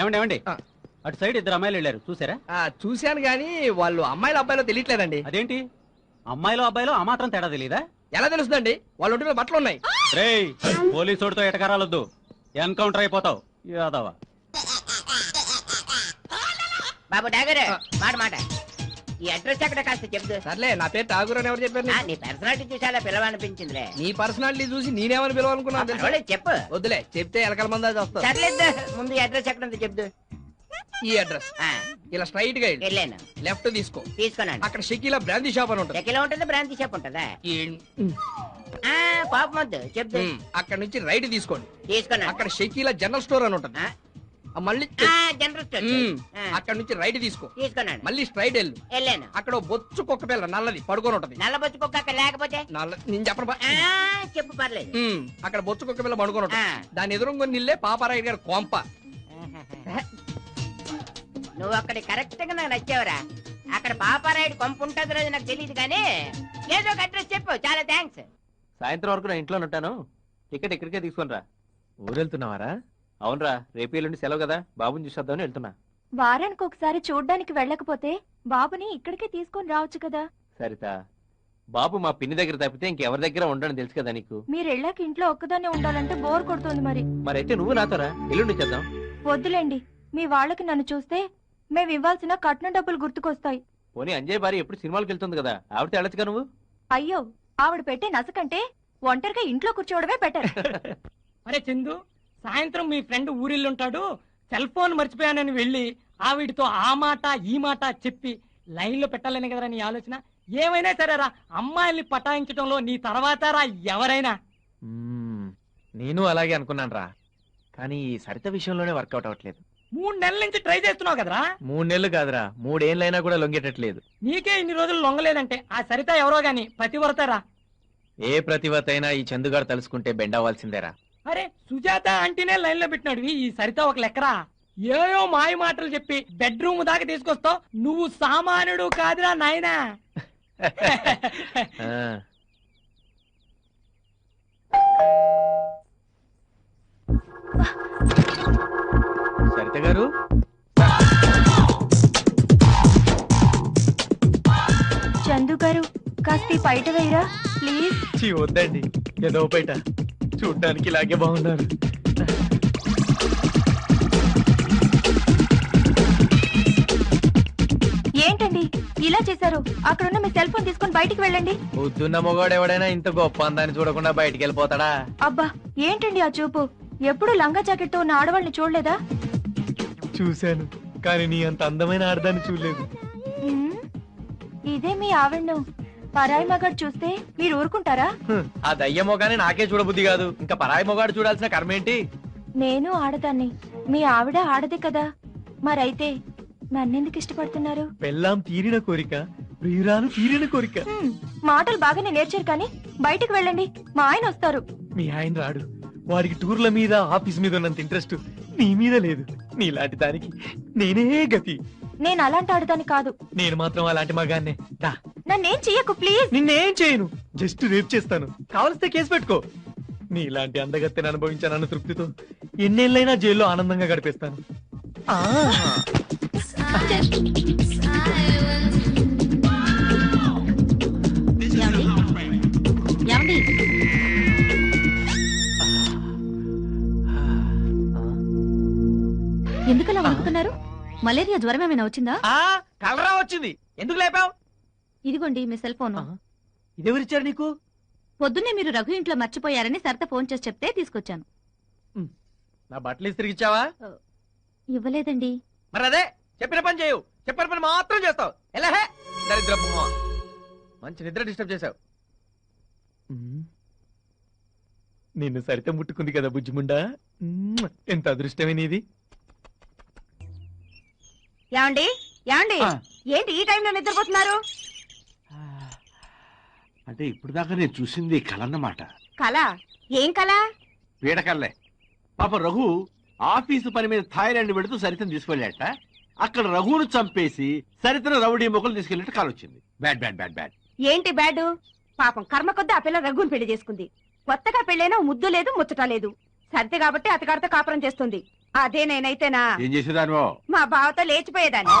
ఏమండి ఏమండి. అటు సైడ్ ఇద్దరు అమ్మాయిలు వెళ్ళారు చూసారా? ఆ, చూశాను కానీ వాళ్ళు అమ్మాయిలు అబ్బాయిలో తెలియట్లేదండి. అదేంటి? అమ్మాయిలో అబ్బాయిలో ఆ మాత్రం తేడా తెలియదా ఎలా తెలుస్తుందండి? వాళ్ళ ఒంటి మీద బట్టలు ఉన్నాయి. రేయ్ పోలీసోడితో ఎటకారాలొద్దు. ఎన్కౌంటర్ అయిపోతావు యాదవ. బాబు డాగర్. మాట మాట ఈ అడ్రస్ ఎక్కడ కాస్త చెప్దు. సర్లే నా పేరు ఠాగూర్ అని ఎవరు చెప్పారు నీకు? నీ పర్సనాలిటీ చూసి అలా పిలవనిపించిందిలే నీ పర్సనాలిటీ చూసి నేనేమని పిలవాలనుకున్నాను తెలుసా? పర్వాలేదు, చెప్పు. వద్దులే చెప్తే ఎలకల మంది వస్తా సర్లేదు ముందు ఈ అడ్రస్ ఎక్కడ ఉందో చెప్దు. ఈ అడ్రస్. ఆ, ఇలా స్ట్రైట్గా వెళ్ళు. వెళ్ళాను. లెఫ్ట్ తీసుకో. తీసుకున్నాను. అక్కడ షకీలా బ్రాందీ షాప్ అని ఉంటుంది. ఎక్కడ ఉంటుందా? బ్రాంతి షాప్ ఉంటుందా? ఈ- ఆ పాపం వద్దు చెప్దు. ఉమ్, అక్కడ నుంచి రైట్ తీసుకోండి. తీసుకున్నాను. అక్కడ షకీలా జనరల్ స్టోర్ అని ఉంటుంది. ఆ, మళ్ళీ ఆ, జనరల్ స్టోర్ ఆ, అక్కడ నుంచి రైట్ తీసుకో. తీసుకున్నాను. మళ్ళీ స్ట్రైట్ వెళ్ళు. వెళ్ళాను. అక్కడ ఓ బొచ్చు కుక్క పిల్ల నల్లది పడుకొని ఉంటది. నల్ల బొచ్చు కుక్క అక్కడ లేకపోతే? నల్ల నేను చెప్పను బా. ఆ, చెప్పు పర్లేదు. ఉమ్, అక్కడ బొచ్చు కుక్క పిల్ల పడుకొని ఉంటది. ఆ. దాని ఎదురుగా నిల్లే పాపారాయుడు గారు కొంప. నువ్వు అక్కడ కరెక్ట్గా నాకు నచ్చావురా. అక్కడ పాపారాయుడు కొంప ఉంటుంది రోజు నాకు తెలియదు కానీ ఏదో ఒక అడ్రస్ చెప్పు. చాలా థ్యాంక్స్ సాయంత్రం వరకు నేను ఇంట్లో ఉంటాను. టికెట్ ఇక్కడికే తీసుకుని రా. ఊరెళ్తున్నావారా? అవునరా రేపు ఎల్లుండి సెలవు కదా. బాబుని చూసేద్దామని వెళ్తున్నా. వారానికి ఒకసారి చూడ్డానికి వెళ్ళకపోతే బాబుని ఇక్కడికే తీసుకొని రావచ్చు కదా. సరిత బాబు మా పిన్ని దగ్గర తప్పితే ఇంకెవరి దగ్గర ఉండని తెలుసు కదా నీకు? మీరు వెళ్ళాక ఇంట్లో ఒక్కదాన్నే ఉండాలంటే బోర్ కొడుతుంది మరి. మరైతే నువ్వు నాతోరా ఎల్లుండి చేద్దాం. వద్దులేండి మీ వాళ్ళకి నన్ను చూస్తే మేము ఇవ్వాల్సిన కట్నం డబ్బులు గుర్తుకొస్తాయి. పోనీ అంజయ్ భార్య ఎప్పుడు సినిమాలకు వెళ్తుంది కదా? ఆవిడతో వెళ్ళొచ్చుగా నువ్వు? అయ్యో ఆవిడ పెట్టే నసకంటే ఒంటరిగా ఇంట్లో కూర్చోవడమే బెటర్. అరే చందు సాయంత్రం మీ ఫ్రెండ్ ఊరిల్లుంటాడు సెల్ ఫోన్ మర్చిపోయానని వెళ్ళి ఆవిడతో ఆ మాట ఈ మాట చెప్పి లైన్లో పెట్టాలని కదరా నీ ఆలోచన? ఏమైనా సరేరా అమ్మాయిల్ని పటాయించడంలో నీ తర్వాత రా ఎవరైనా. నేను అలాగే అనుకున్నాను రా. కానీ ఈ సరిత విషయంలోనే వర్కౌట్ అవ్వట్లేదు. మూడు నెలల నుంచి ట్రై చేస్తున్నావు కదరా? మూడు నెలలు కాదురా. మూడేళ్ళైనా కూడా లొంగేటట్లేదు. నీకే ఇన్ని రోజులు లొంగలేదంటే ఆ సరిత ఎవరో గాని పతివ్రతరా ఏ ప్రతిభత అయినా ఈ చందుగారు తలుసుకుంటే బెండ్ అవ్వాల్సిందేరా. అరే సుజాత అంటేనే లైన్లో పెట్టినాడు. ఈ సరిత ఒక లెక్కరా? ఏయో మాయ మాటలు చెప్పి బెడ్రూమ్ దాకా తీసుకొస్తావు. నువ్వు సామాన్యుడు కాదురా నాయనా. సరిత గారు? చందు గారు కాస్త ఈ బయట వేయరా ప్లీజ్. వద్దండి. ఏదో బయట. చూడ్డానికి ఇలాగే బాగున్నారు. ఏంటండి? ఇలా చేశారు? అక్కడున్న మీ సెల్ ఫోన్ తీసుకొని బయటికి వెళ్ళండి. పొద్దున్న మొగాడు ఎవడైనా ఇంత గొప్ప అందాన్ని చూడకుండా బయటికి వెళ్ళిపోతాడా? అబ్బా ఏంటండి ఆ చూపు? ఎప్పుడు లంగా జాకెట్తో ఉన్న ఆడవాళ్ళని చూడలేదా? చూశాను కానీ నీ అంత అందమైన ఆడదాన్ని చూడలేదు. ఉమ్, ఇదే మీ ఆవిడ్ను. పరాయి మగాడు చూస్తే మీరు ఊరుకుంటారా? ఆ దయ్య మొగానే నాకే చూడబుద్ధి కాదు. ఇంకా పరాయి మొగాడు చూడాల్సిన కర్మేంటి నేను ఆడదాన్ని. మీ ఆవిడ ఆడదే కదా. మరైతే నన్నెందుకు ఇష్టపడుతున్నారు? పెళ్ళాం తీరిన కోరిక ప్రియురాలు తీరిన కోరిక. మాటలు బాగానే నేర్చారు కానీ బయటికి వెళ్ళండి. మా ఆయన వస్తారు. మీ ఆయన రాడు. వాడికి టూర్ల మీద ఆఫీస్ మీద ఉన్నంత ఇంట్రెస్ట్ నీ మీద లేదు. నీలాంటి దానికి నేనే గతి. నేను అలాంటి ఆడదాన్ని కాదు. నేను మాత్రం అలాంటి మగాన్నే. దా నన్నేం చెయ్యకు ప్లీజ్ నిన్నేం చేయను. జస్ట్ రేప్ చేస్తాను. కావలిస్తే కేసు పెట్టుకో. నీలాంటి అందగత్తెని అనుభవించానన్న తృప్తితో ఎన్నేళ్ళైనా జైల్లో ఆనందంగా గడిపేస్తాను. ఆ. ఏమండి ఎందుకలా వణుకుతున్నారు? మలేరియా జ్వరం ఏమైనా వచ్చిందా? ఆ, కలరా వచ్చింది. ఎందుకు లేపావు? ఇదిగోండి మీ సెల్ ఫోన్. ఆ. ఇదెవరిచ్చారు నీకు? పొద్దున్నే మీరు రఘు ఇంట్లో మర్చిపోయారని సరిత ఫోన్ చేసి చెప్తే తీసుకొచ్చాను. నా బట్టలు ఇస్త్రికి ఇచ్చావా? ఇవ్వలేదండి. మరి అదే చెప్పిన పని చేయవు చెప్పిన పని మాత్రం చేస్తావు. ఎలా హే? దరిద్ర. మంచి నిద్ర డిస్టర్బ్ చేశావు. నిన్ను సరిత ముట్టుకుంది కదా బుజ్జిముండా. ఎంత అదృష్టమే నీది. ఏమండి? ఏమండి. ఏంటి ఈ టైంలో నిద్రపోతున్నారు? అంటే ఇప్పుడు దాకా నేను చూసింది కలన్నమాట కళ? ఏం కళ? పీడకల్లే పాప రఘు ఆఫీసు పని మీద థాయిలాండ్ పెడుతూ సరితను తీసుకెళ్ళాట అక్కడ రఘును చంపేసి సరితను రౌడీ మొక్కలు తీసుకెళ్ళినట్టు కాల్ వచ్చింది బ్యాడ్ బ్యాడ్ బ్యాడ్ బ్యాడ్. ఏంటి బ్యాడు? పాపం కర్మ కొద్ది ఆ పిల్ల రఘుని పెళ్ళి చేసుకుంది. కొత్తగా పెళ్ళైనా ముద్దు లేదు ముచ్చట లేదు. సరితే కాబట్టి అతగాడితో కాపురం చేస్తుంది. అదే నేనైతేనా? ఏం చేసేదానివో? మా బావతో లేచిపోయేదాన్ని.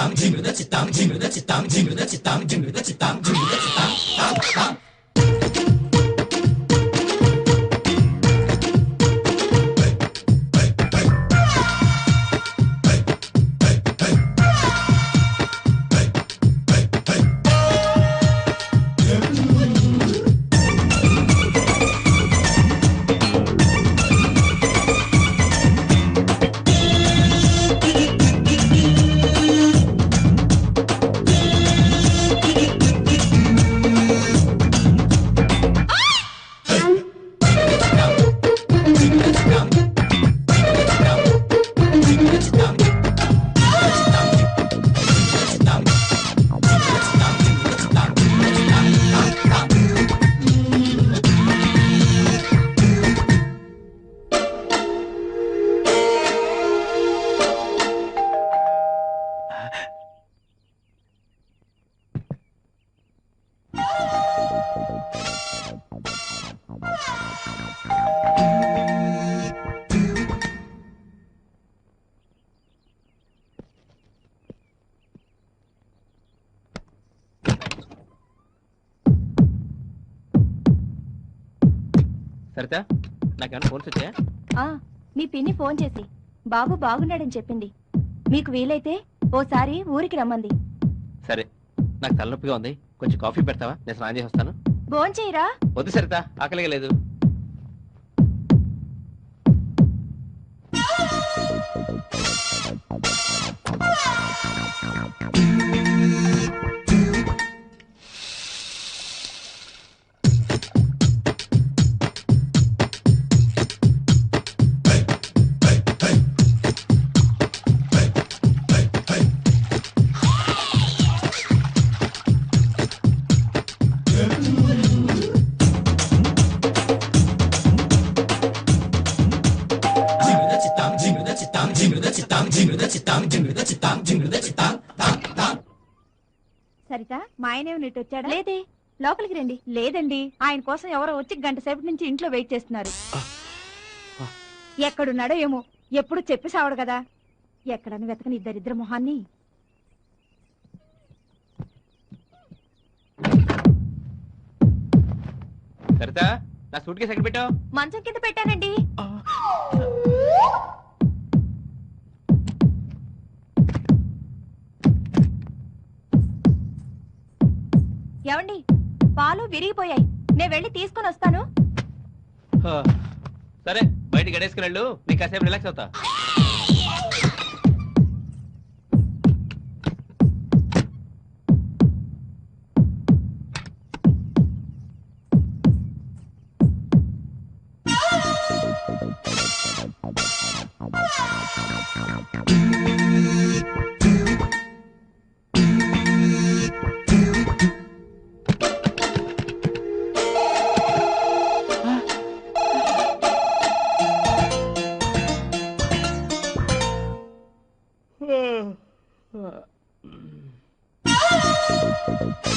当听没得气，当听没得气，当听没得气，当。సరితా నాకేమైనా ఫోన్స్ వచ్చాయా? ఆ మీ పిన్ని ఫోన్ చేసి బాబు బాగున్నాడని చెప్పింది. మీకు వీలైతే ఓసారి ఊరికి రమ్మంది. సరే నాకు తలనొప్పిగా ఉంది. కొంచెం కాఫీ పెడతావా? నేను స్నానం చేసి వస్తాను. భోంచేయరా వద్దు సరితా ఆకలిగా లేదు. సరిత మా ఆయన ఇటు వచ్చాడా? లేదే లోపలికి రండి. లేదండి. ఆయన కోసం ఎవరో వచ్చి గంట సేపటి నుంచి ఇంట్లో వెయిట్ చేస్తున్నారు. ఎక్కడున్నాడో ఏమో ఎప్పుడు చెప్పి సావడు కదా. ఎక్కడని వెతకని ఇద్దరిద్దరు మొహాన్ని. సరితా నా సూట్ కేసు ఎక్కడ పెట్టావు? మంచం కింద పెట్టానండి. ఏమండి? పాలు విరిగిపోయాయి. నేను వెళ్ళి తీసుకుని వస్తాను. సరే బయటికి గడేసుకుని వెళ్ళు. నీకు కాసేపు రిలాక్స్ అవుతా. do, do.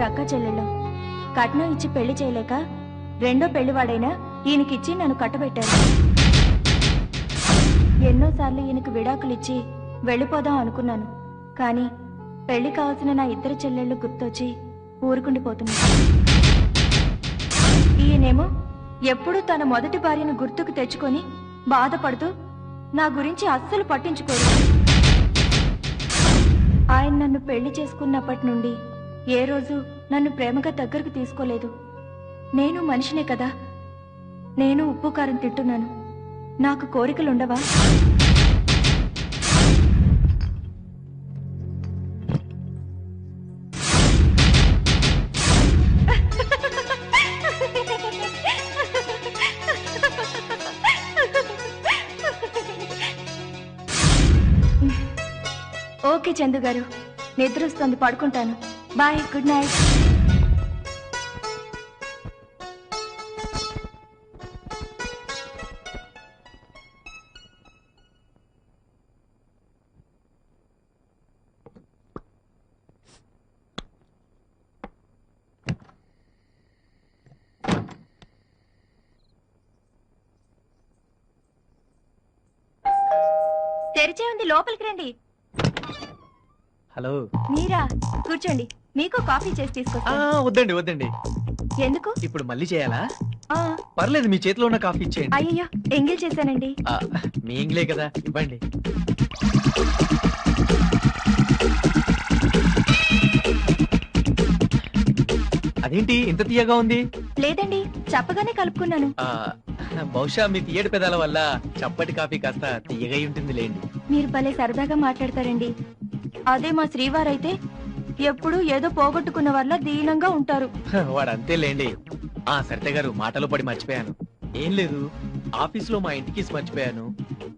ముగ్గురు అక్క చెల్లెళ్ళం. కట్నం ఇచ్చి పెళ్ళి చేయలేక రెండో పెళ్ళివాడైనా ఈయనకిచ్చి నన్ను కట్టబెట్టారు. ఎన్నోసార్లు ఈయనకు విడాకులిచ్చి వెళ్ళిపోదాం అనుకున్నాను. కానీ పెళ్ళి కావాల్సిన నా ఇద్దరు చెల్లెళ్ళు గుర్తొచ్చి ఊరుకుండిపోతున్నాను ఈయనేమో ఎప్పుడూ తన మొదటి భార్యను గుర్తుకు తెచ్చుకొని బాధపడుతూ నా గురించి అస్సలు పట్టించుకోరు ఆయన నన్ను పెళ్ళి చేసుకున్నప్పటి నుండి ఏ రోజు నన్ను ప్రేమగా దగ్గరకు తీసుకోలేదు. నేను మనిషినే కదా. నేను ఉప్పు కారం తింటున్నాను. నాకు కోరికలుండవా? ఓకే చందు గారు నిద్ర వస్తుంది పడుకుంటాను. బాయ్ గుడ్ నైట్ తెరిచే ఉంది లోపలికి రండి. హలో. మీరా? కూర్చోండి. మీకు కాఫీ చేసి ఆ, తీసుకొస్తాను వద్దండి వద్దండి. ఎందుకు? ఇప్పుడు మళ్ళీ చేయాలా? ఆ, పర్లేదు మీ చేతిలో ఉన్న కాఫీ ఇచ్చేయండి. అయ్యయ్యో ఎంగిల్ చేశానండి. ఆ, మీ ఇంగ్లే కదా ఇవ్వండి. అదేంటి ఇంత తీయగా ఉంది? లేదండి చెప్పగానే కలుపుకున్నాను. ఆ, బహుశా మీ తీయటి పెదాల వల్ల చప్పటి కాఫీ కాస్త తీయగా ఉంటుంది లేండి మీరు భలే సరదాగా మాట్లాడతారండి. అదే మా శ్రీవారైతే ఎప్పుడూ ఏదో పోగొట్టుకున్న వల్ల దీనంగా ఉంటారు. వాడు అంతే లేండి ఆ సరిత గారు మాటలో పడి మర్చిపోయాను. ఏం లేదు ఆఫీస్లో మా ఇంటికి మర్చిపోయాను.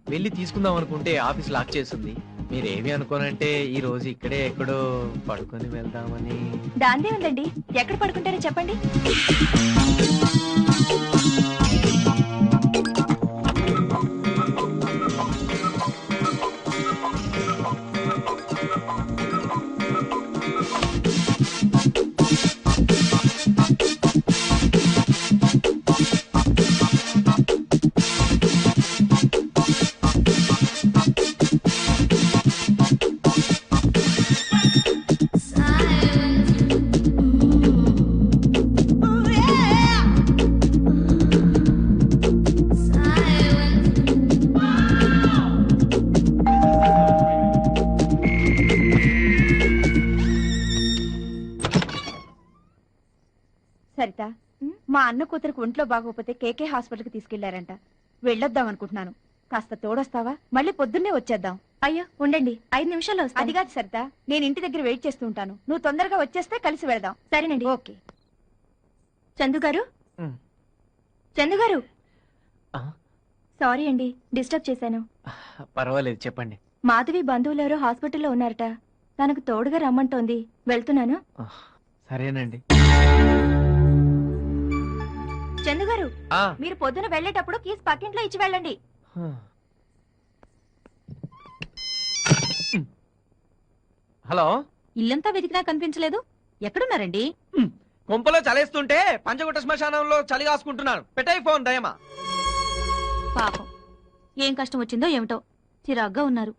వెళ్ళి తీసుకుందాం అనుకుంటే ఆఫీస్ లాక్ చేస్తుంది మీరేమి అనుకోనంటే ఈ రోజు ఇక్కడే ఎక్కడో పడుకొని వెళ్దామని. దాందే ఉందండి. ఎక్కడ పడుకుంటారో చెప్పండి. సరిత మా అన్న కూతురికి ఒంట్లో బాగోకపోతే కేకే హాస్పిటల్కి తీసుకెళ్ళారంట. వెళ్ళొద్దాం అనుకుంటున్నాను కాస్త తోడొస్తావా? మళ్ళీ పొద్దున్నే వచ్చేద్దాం. అయ్యో ఉండండి. ఐదు నిమిషాల్లో అది కాదు సరిత నేను ఇంటి దగ్గర వెయిట్ చేస్తూ ఉంటాను. నువ్వు తొందరగా వచ్చేస్తే కలిసి వెళదాం. సరేనండి. ఓకే. చందు గారు. చందు గారు? ఆ? సారీ అండి డిస్టర్బ్ చేశాను. పర్వాలేదు చెప్పండి. మాధవి బంధువులెవరో హాస్పిటల్లో ఉన్నారట. తనకు తోడుగా రమ్మంటోంది. వెళ్తున్నాను. సరేనండి. చందు గారు మీరు పొద్దున వెళ్ళేటప్పుడు కీస్ పక్కింట్లో ఇచ్చి వెళ్ళండి. హలో? ఇల్లంతా వెతికినా కనిపించలేదు. ఎక్కడున్నారండి? కొంపలో చలేస్తుంటే పంచగుట్ట శ్మశానంలో చలి కాసుకుంటున్నాను. పెట్టాయి ఫోన్ దయమా. పాపం. ఏం కష్టం వచ్చిందో ఏమిటో. చిరాగ్గా ఉన్నారు.